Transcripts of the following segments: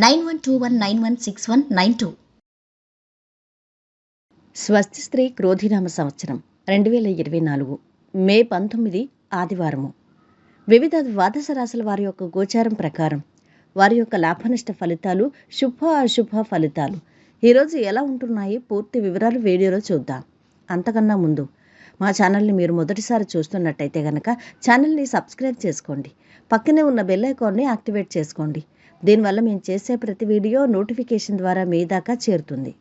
nine one two one nine one six one nine two. స్వస్తి స్త్రీ క్రోధినామ సంవత్సరం రెండు వేల ఇరవై నాలుగు మే పంతొమ్మిది ఆదివారము. వివిధ ద్వాదశ రాశుల వారి యొక్క గోచారం ప్రకారం వారి యొక్క లాభనష్ట ఫలితాలు శుభ అశుభ ఫలితాలు. ఈరోజు ఎలా ఉంటున్నాయి? పూర్తి వివరాలు వీడియోలో చూద్దాం. అంతకన్నా ముందు మా ఛానల్ని మీరు మొదటిసారి చూస్తున్నట్టయితే కనుక ఛానల్ని సబ్స్క్రైబ్ చేసుకోండి. పక్కనే ఉన్న బెల్ ఐకాన్ని యాక్టివేట్ చేసుకోండి. దీనివల్ల మేము చేసే ప్రతి వీడియో నోటిఫికేషన్ ద్వారా మీ దాకా చేరుతుంది.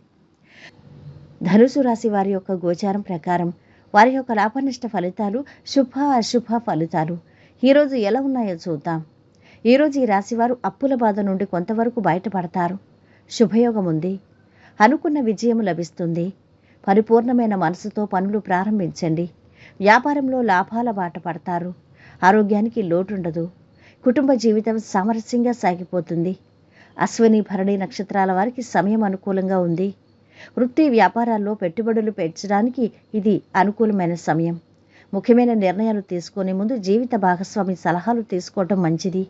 ధనుసు రాశి వారి యొక్క గోచారం ప్రకారం వారి యొక్క లాభనిష్ట ఫలితాలు శుభ అశుభ ఫలితాలు. ఈరోజు ఎలా ఉన్నాయో చూద్దాం. ఈరోజు ఈ రాశివారు అప్పుల బాధ నుండి కొంతవరకు బయటపడతారు. శుభయోగం ఉంది. అనుకున్న విజయం లభిస్తుంది. పరిపూర్ణమైన మనసుతో పనులు ప్రారంభించండి. వ్యాపారంలో లాభాల బాట పడతారు. ఆరోగ్యానికి లోటుండదు. కుటుంబ జీవితం సామరస్యంగా సాగిపోతుంది. అశ్విని భరణి నక్షత్రాల వారికి సమయం అనుకూలంగా ఉంది. వృత్తి వ్యాపారాల్లో పెట్టుబడులు పెంచడానికి ఇది అనుకూలమైన సమయం. ముఖ్యమైన నిర్ణయాలు తీసుకునే ముందు జీవిత భాగస్వామి సలహాలు తీసుకోవడం మంచిది.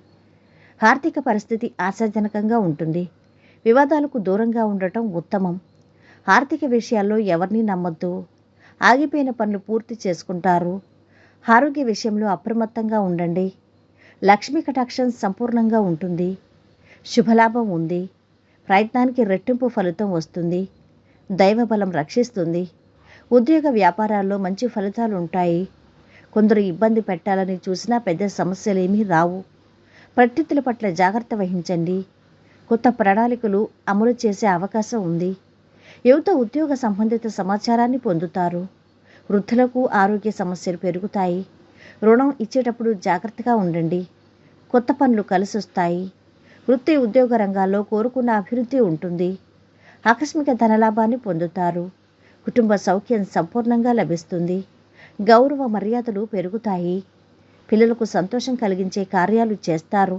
ఆర్థిక పరిస్థితి ఆశాజనకంగా ఉంటుంది. వివాదాలకు దూరంగా ఉండటం ఉత్తమం. ఆర్థిక విషయాల్లో ఎవరిని నమ్మొద్దు. ఆగిపోయిన పనులు పూర్తి చేసుకుంటారు. ఆరోగ్య విషయంలో అప్రమత్తంగా ఉండండి. లక్ష్మీ కటాక్షం సంపూర్ణంగా ఉంటుంది. శుభలాభం ఉంది. ప్రయత్నానికి రెట్టింపు ఫలితం వస్తుంది. దైవబలం రక్షిస్తుంది. ఉద్యోగ వ్యాపారాల్లో మంచి ఫలితాలు ఉంటాయి. కొందరు ఇబ్బంది పెట్టాలని చూసినా పెద్ద సమస్యలేమీ రావు. ప్రత్యర్థుల పట్ల జాగ్రత్త వహించండి. కొత్త ప్రణాళికలు అమలు చేసే అవకాశం ఉంది. యువత ఉద్యోగ సంబంధిత సమాచారాన్ని పొందుతారు. వృద్ధులకు ఆరోగ్య సమస్యలు పెరుగుతాయి. రుణం ఇచ్చేటప్పుడు జాగ్రత్తగా ఉండండి. కొత్త పనులు కలిసొస్తాయి. వృత్తి ఉద్యోగ రంగాల్లో కోరుకున్న అభివృద్ధి ఉంటుంది. ఆకస్మిక ధనలాభాన్ని పొందుతారు. కుటుంబ సౌఖ్యం సంపూర్ణంగా లభిస్తుంది. గౌరవ మర్యాదలు పెరుగుతాయి. పిల్లలకు సంతోషం కలిగించే కార్యాలు చేస్తారు.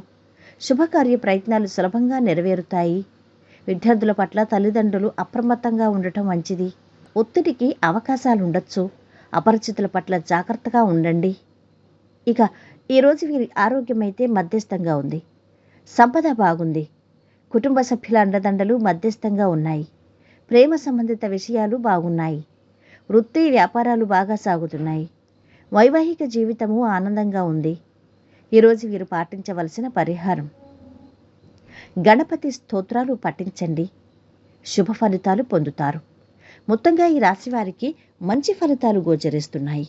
శుభకార్య ప్రయత్నాలు సులభంగా నెరవేరుతాయి. విద్యార్థుల పట్ల తల్లిదండ్రులు అప్రమత్తంగా ఉండటం మంచిది. ఒత్తిడికి అవకాశాలు ఉండొచ్చు అపరిచితుల పట్ల జాగ్రత్తగా ఉండండి. ఇక ఈరోజు వీరి ఆరోగ్యం అయితే మధ్యస్థంగా ఉంది. సంపద బాగుంది. కుటుంబ సభ్యుల అండదండలు మధ్యస్థంగా ఉన్నాయి. ప్రేమ సంబంధిత విషయాలు బాగున్నాయి. వృత్తి వ్యాపారాలు బాగా సాగుతున్నాయి. వైవాహిక జీవితము ఆనందంగా ఉంది. ఈరోజు వీరు పాటించవలసిన పరిహారం. గణపతి స్తోత్రాలు పఠించండి. శుభ ఫలితాలు పొందుతారు. మొత్తంగా ఈ రాశి వారికి మంచి ఫలితాలు గోచరిస్తున్నాయి.